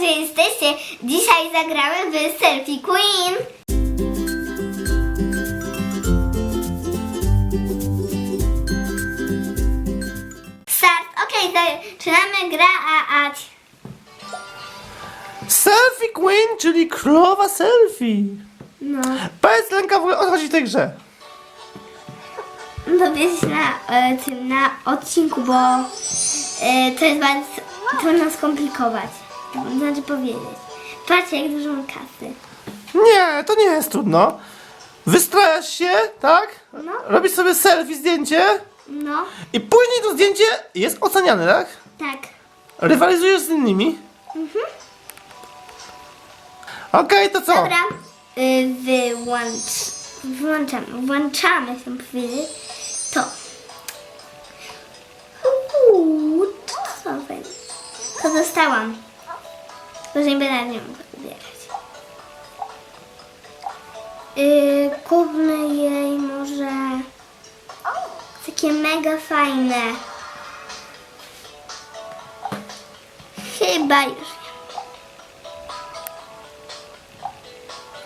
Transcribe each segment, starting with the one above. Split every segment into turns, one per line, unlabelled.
że jesteście. Dzisiaj zagramy w Selfie Queen. Start. Okej, zaczynamy gra, a, a
Selfie Queen, czyli królowa selfie.
no,
Powiedz Lenka w ogóle o co chodzi w tej grze.
dowiesz się na e, tym, na odcinku, bo e, to jest bardzo trudno skomplikować. Znaczy powiedzieć. Patrzcie, jak dużo mam kasy.
Nie, to nie jest trudno. Wystrajasz się, tak?
No.
Robisz sobie selfie, zdjęcie
No,
i później to zdjęcie jest oceniane, tak?
tak.
Rywalizujesz z innymi. Okej, to co?
Dobra, y, wyłącz, włączamy, włączamy, chcę powiedzieć, to. Uuu, to co będzie? To dostałam. Tylko, że nie będę nią. Yy, kupmy jej może takie mega fajne. Chyba już wiem.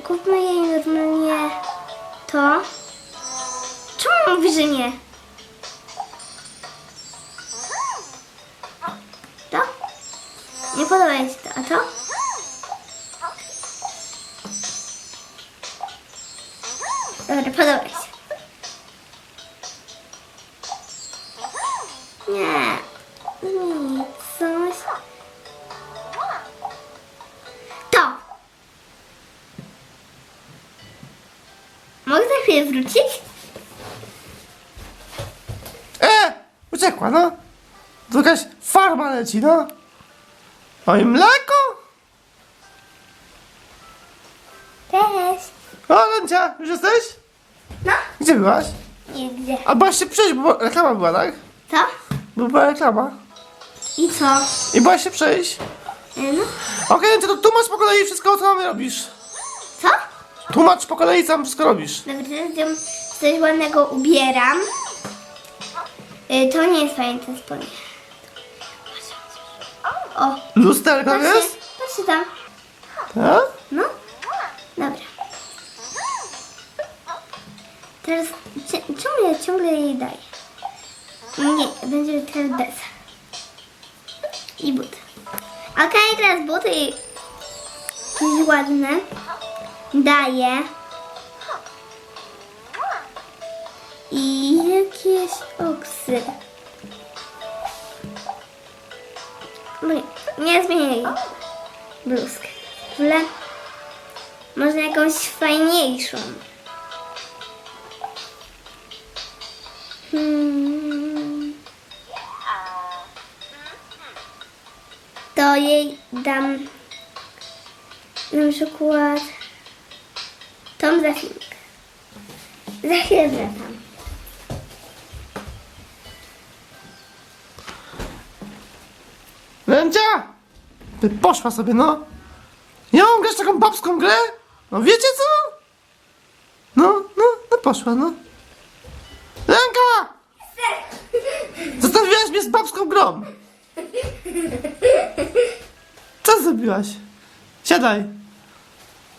Kupmy jej normalnie to. Czemu mówi, że nie? To? Nie podoba się to. A to? Dobra, podoba się. Nie. Nie, coś. To. Mogę za chwilę wrócić?
E! Uciekła, no. To jakaś farma leci, no. O i O, Lencia, już jesteś?
No,
Gdzie byłaś?
nigdzie.
A byłaś się przejść, bo reklama była, tak?
Co?
Bo była reklama.
I co?
I byłaś się przejść.
E, No,
Okej, okay, to tłumacz po kolei wszystko, co mamy robisz.
co?
Tłumacz po kolei, co tam wszystko robisz.
Teraz ją coś ładnego ubieram. E, To nie jest jest spodnie. O,
Lusterko
patrzcie,
jest?
patrzcie tam.
Tak?
Teraz, czemu ja ciągle jej daję? Nie, będzie teraz bez. I but. Okej, teraz buty jakieś ładne. Daję. I jakieś oksy. No nie, nie zmienię jej bluzkę. W ogóle może jakąś fajniejszą. Hmm. To jej dam na przykład tą za chwilkę. Za chwilę wracam.
Lencia! Ty poszła sobie, no. Ja mam grać taką babską grę? No wiecie co? No, no, no poszła, no. Lenka! Zostawiłaś mnie z Co zrobiłaś? Siadaj.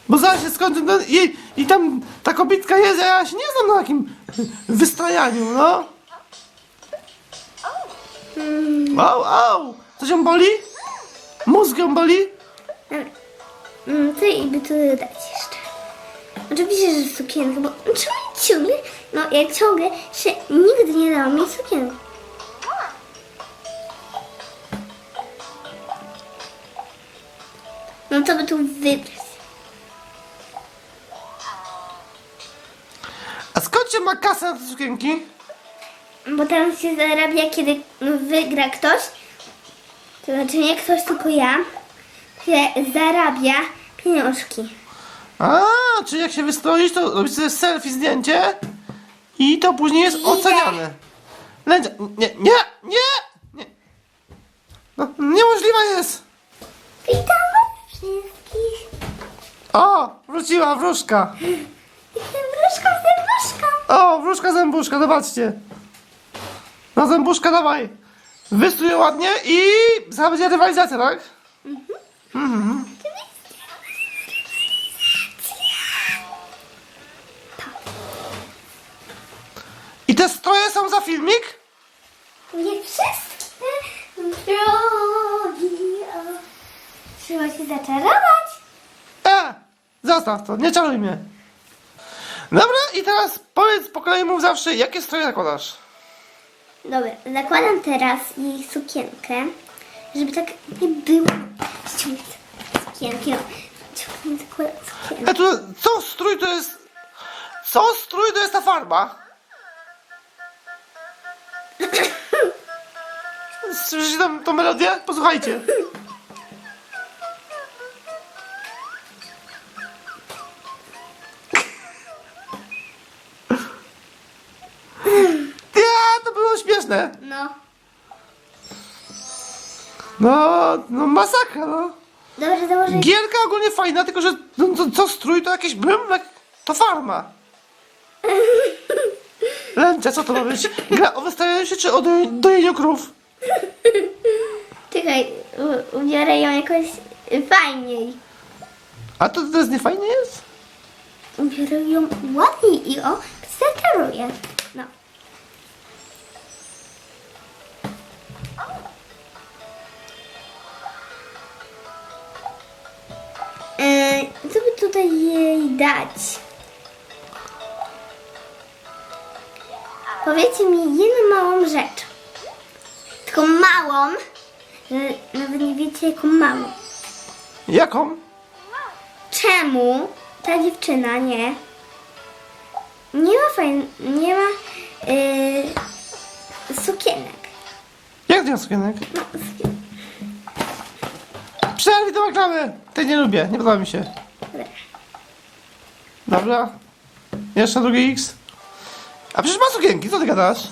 Bo zaraz się skończy ten, i, i tam ta kobitka jest, a ja się nie znam na takim wystrajaniu, no. Au, au! Coś ją boli? Mózg ją boli?
Dobra. Mm, i by tu dać jeszcze. Oczywiście, że sukienkę, bo czemu ciągle, no jak ciągle się nigdy nie dało mi sukienki. No to by tu wybrać.
A skąd się ma kasa na te sukienki?
Bo tam się zarabia, kiedy wygra ktoś. To znaczy nie ktoś, tylko ja. Się zarabia pieniążki.
A, czyli jak się wystroisz, to robisz sobie selfie zdjęcie i to później jest oceniane. Lęcia, nie, nie, nie, nie. No, niemożliwe jest.
Wszystkich.
O, wróciła wróżka.
Jestem wróżką, zębuszką.
O, wróżka zębuszka, zobaczcie. No zębuszka, dawaj. Wystrój ją ładnie i zaraz będzie rywalizacja, tak? Mhm. I te stroje są za filmik?
Nie te drogi. Trzeba się zaczarować.
Zostaw to, nie czaruj mnie. Dobra, i teraz powiedz po kolei mów zawsze, jakie stroje zakładasz?
Dobra, zakładam teraz jej sukienkę, żeby tak nie było. Ciągnę zakładam sukienkę.
E, tu, co strój to jest... Co strój to jest ta farba? Słyszycie tą, tą melodię? Posłuchajcie. Śmieszne.
No.
No, no masakra, no.
Dobra, założę.
Gierka ogólnie fajna, tylko że no, to, co strój to jakieś brymek, to farma. Lęcia, co to ma być? Gra o wystawianiu się czy o doj- dojeniu krów?
Czekaj, u- ubiorę ją jakoś fajniej.
A to, to jest nie fajnie jest?
Ubiorę ją ładniej i o, zaczaruję. Jej dać? Powiedzcie mi jedną małą rzecz. Tylko małą, że nawet nie wiecie jaką małą.
Jaką?
Czemu ta dziewczyna nie nie ma fajn, nie ma yy, sukienek?
Jak nie ma sukienek?
No, sukien-
Przerwij tą reklamę! Tej nie lubię, nie podoba mi się.
Dobra.
Dobra. Jeszcze drugi X. A przecież ma sukienki, co ty gadasz?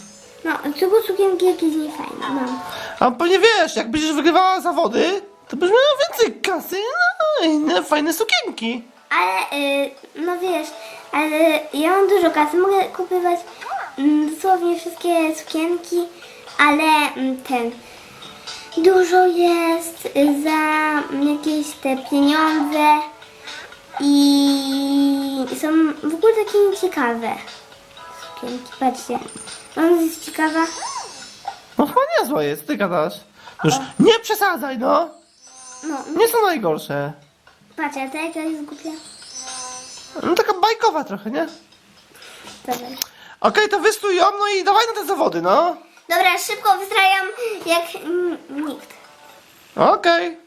No, tylko sukienki jakieś niefajne mam.
A pewnie wiesz, jak będziesz wygrywała zawody, to będziesz miała więcej kasy no, i inne fajne sukienki.
Ale, yy, no wiesz, ale ja mam dużo kasy, mogę kupować mm, dosłownie wszystkie sukienki, ale mm, ten, dużo jest y, za jakieś te pieniądze i są w ogóle takie nieciekawe sukienki, patrzcie. Ona jest ciekawa.
No chyba niezła jest, ty gadasz. Już nie przesadzaj, no.
No,
Nie są najgorsze.
patrz, a ta jaka jest głupia.
No taka bajkowa trochę, nie?
Dobra.
Okej, to wystój ją, no i dawaj na te zawody, no.
Dobra, szybko wystrajam jak mm, nikt.
Okej.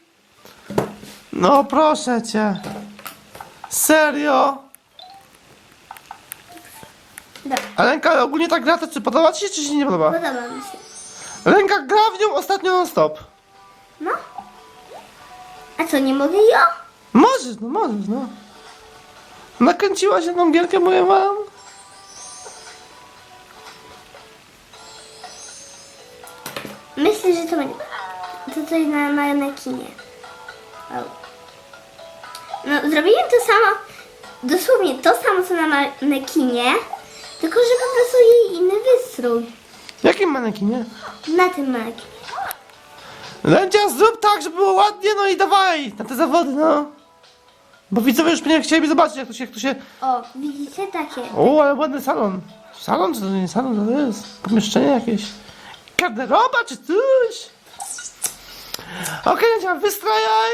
No proszę cię. Serio?
Dobra,
A Lenka ogólnie ta gra to czy podoba ci się, czy się nie podoba?
podoba mi się.
Lenka gra w nią ostatnio non stop.
No. A co, nie mogę ją?
Możesz, no możesz, no. Nakręciła się tą gierkę, mówię wam.
Myślę, że to będzie. To coś na manekinie. No, zrobiłem to samo, dosłownie to samo co na manekinie, tylko że po prostu jej inny wystrój.
W jakim manekinie?
Na tym manekinie.
Lencia, zrób tak, żeby było ładnie, no i dawaj na te zawody, no. Bo widzowie już mnie chcieli zobaczyć, jak to się, jak to się...
O, widzicie takie?
O, ale ładny salon. Salon, czy to nie salon, to jest? Pomieszczenie jakieś. Garderoba, czy coś? Okej, Lencia, wystrajaj.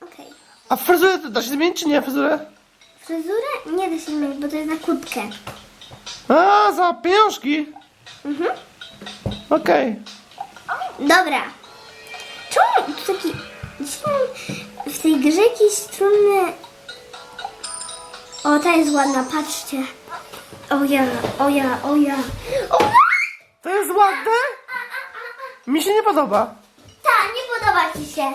Okej.
A fryzurę to da się zmienić, czy nie, fryzurę?
Fryzurę nie da się zmienić, bo to jest na kurtkę.
A, za pieniążki.
Mhm.
Okej.
Dobra. Czemu tu taki... Dzisiaj mam w tej grze jakieś strunne... O, ta jest ładna, patrzcie. O ja, o ja, o ja. O ja!
To jest ładne? Mi się nie podoba.
Ta, nie podoba ci się.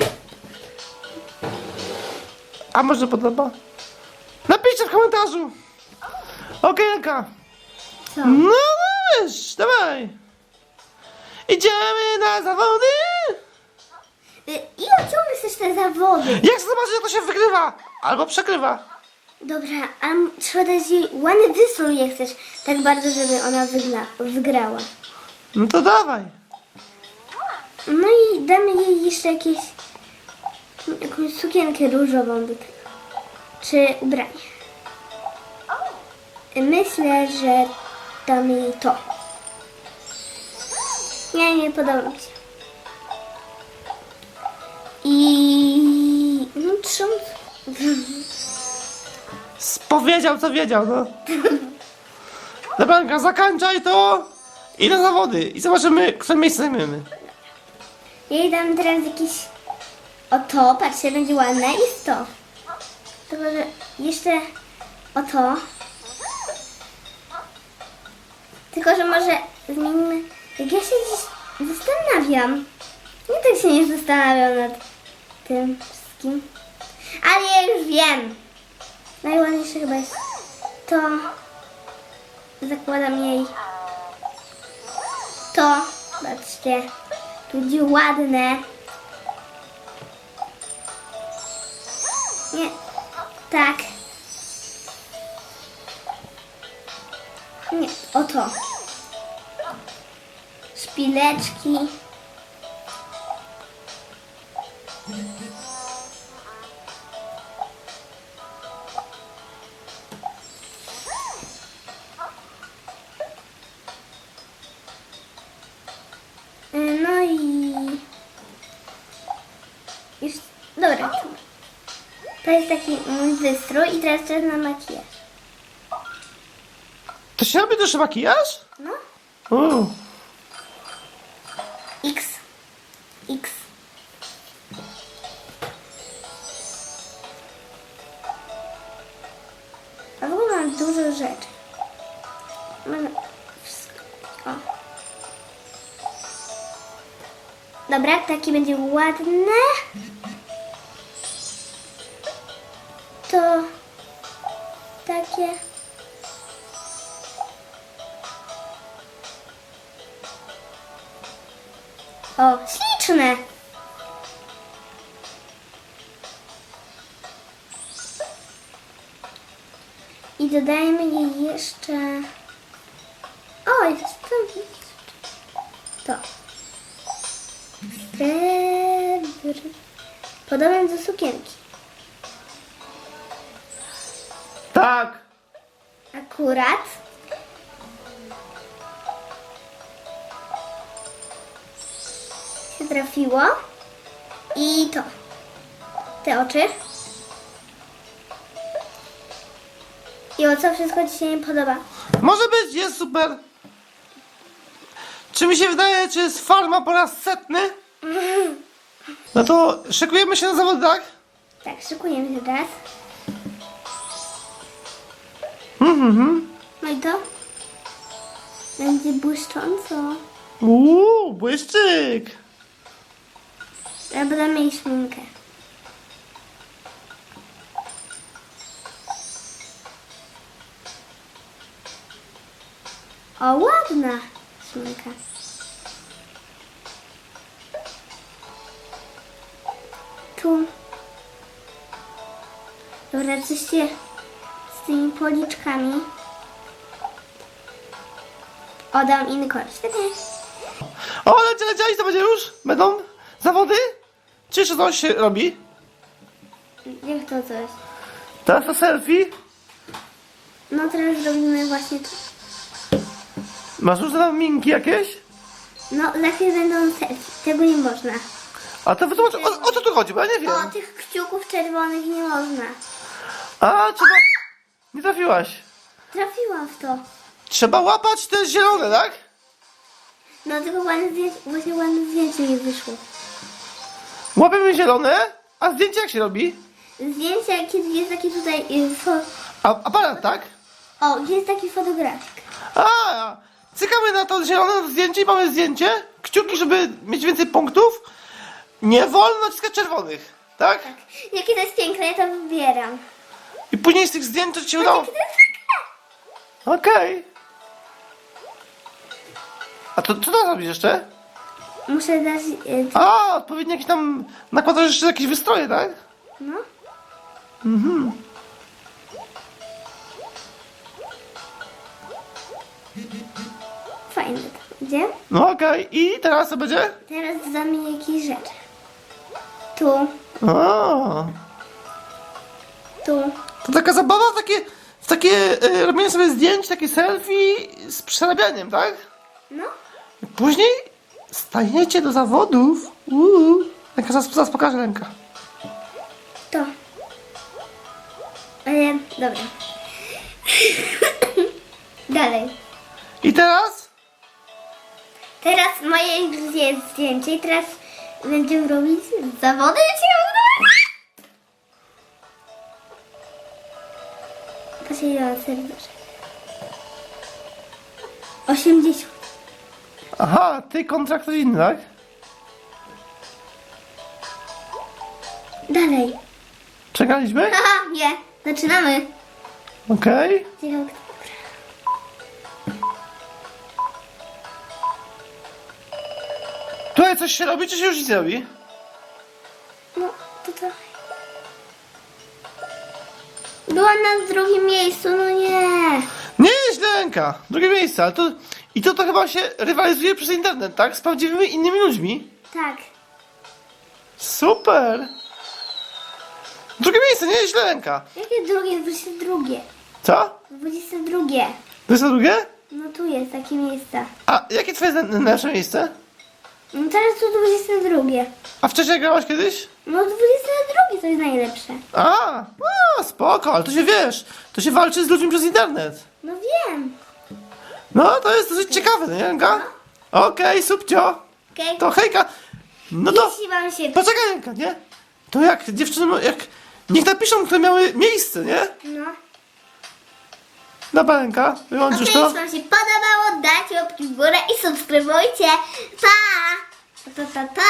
A może podoba? Napiszcie w komentarzu. Okej, Lenka.
Co?
No wiesz, dawaj. Idziemy na zawody.
Y, I o czemu chcesz te zawody?
Jak chcę zobaczyć, jak to się wygrywa. Albo przegrywa.
Dobra, a m- trzeba dać jej ładny wystrój, jak chcesz. Tak bardzo, żeby ona wygla, wygrała.
No to dawaj.
No i damy jej jeszcze jakieś jakąś sukienkę różową do tego. Czy ubranie. Myślę, że dam jej to. Nie, nie podoba mi się. I... No trząs...
Spowiedział, co wiedział, no. Dobra, zakończaj to i na zawody. I zobaczymy, które miejsce zajmiemy.
Ja jej dam teraz jakiś... O to, patrzcie, będzie ładne i to. Tylko, że jeszcze o to. Tylko, że może zmienimy... Jak ja się dziś zastanawiam. Nie tak się nie zastanawiam nad tym wszystkim. Ale ja już wiem. Najładniejsze chyba jest to. Zakładam jej to. Patrzcie. Tu będzie ładne. Nie. Tak. Nie, o to. Szpileczki. Y, No i... Już... Dobra. To jest taki mój wystrój i teraz czas na makijaż.
To się robi też makijaż?
No.
O,
X. X. A w ogóle mam dużo rzeczy. Mam wszystko. O. Dobra, taki będzie ładny. Śliczne. I dodajemy jej jeszcze... O, jest to... To. Srebr... Podobne do sukienki.
tak.
Akurat. Trafiło. I to. Te oczy. I o co wszystko Ci się nie podoba?
Może być, jest super. Czy mi się wydaje, czy jest farma po raz setny? No to szykujemy się na zawody, tak?
Tak, szykujemy się teraz.
Mhm.
No i to? Będzie błyszcząco.
Uuu, błyszczyk.
Będę mieć szminkę. O, ładna szminka. Tu. Dobra, coś się z tymi policzkami. O, dam inny. Świetnie.
O, lecie, leciałeś, to będzie już? Będą zawody? Czy jeszcze coś się robi?
Jak to coś?
Teraz to selfie.
No teraz zrobimy właśnie to.
Masz już minki jakieś?
No, chwilę będą selfie. Tego nie można.
A to wytłumacz, o, o co tu chodzi, bo ja nie wiem.
O, tych kciuków czerwonych nie można.
A, trzeba... Nie trafiłaś.
Trafiłam w to.
Trzeba łapać te zielone, tak?
No tylko ładne zdjęcie, właśnie ładne zdjęcie mi wyszło.
Łapiemy zielone, a zdjęcie jak się robi?
Zdjęcie, kiedy jest taki tutaj... y, Fo...
A, aparat, tak?
O, jest taki fotografik.
A, cykamy na to zielone zdjęcie i mamy zdjęcie. Kciuki, żeby mieć więcej punktów. Nie wolno naciskać czerwonych, tak?
Jakie to jest piękne, ja to wybieram.
I później z tych zdjęć to ci się udało.
Jakie to jest.
Okej. A to co to robisz jeszcze?
Muszę dać... y,
A, odpowiednio jakieś tam nakładasz jeszcze jakieś wystroje, tak?
No.
Mhm.
Fajne to będzie.
No okej, i teraz co będzie?
Teraz dodamy jakieś rzeczy. Tu
O,
Tu.
to taka zabawa w takie, w takie e, robienie sobie zdjęć, takie selfie z przerabianiem, tak?
No.
Później stajecie do zawodów. Uuu. Ręka, zaraz, zaraz pokażę ręka.
To. Ale, dobra. Dalej.
I teraz?
Teraz moje jest zdjęcie i teraz będziemy robić zawody ciągle. Patrz ile mam serduszek. 80.
Aha, ty kontra ktoś inny, tak?
Dalej.
Czekaliśmy?
Haha, nie. Zaczynamy.
Okej.
Kto-
Tutaj coś się robi, czy się już nic nie robi?
No, to trochę. Byłam na drugim miejscu, no nie.
Nie, źle ręka. Drugie miejsce, ale to... I to, to chyba się rywalizuje przez internet, tak? Z prawdziwymi innymi ludźmi.
Tak.
Super! Drugie miejsce, nie źle ręka.
Jakie drugie? 22.
Co?
22.
To jest to drugie?
No tu jest takie miejsce.
A jakie twoje na- najlepsze miejsce?
No teraz tu 22.
A wcześniej grałaś kiedyś?
No 22 to jest najlepsze.
A, a, spoko, ale to się wiesz, to się walczy z ludźmi przez internet.
No wiem.
No, to jest dosyć ciekawe, nie? Okej, subcio.
Okej.
To hejka. No to,
Jeśli wam się...
poczekaj Ręka, nie? To jak dziewczyny, jak... Niech napiszą, które miały miejsce, nie?
No.
Dobra,
Okej,
wyłączysz
jeśli
to?
wam się podobało, dajcie łapki w górę i subskrybujcie. Pa! Pa, pa, pa, pa.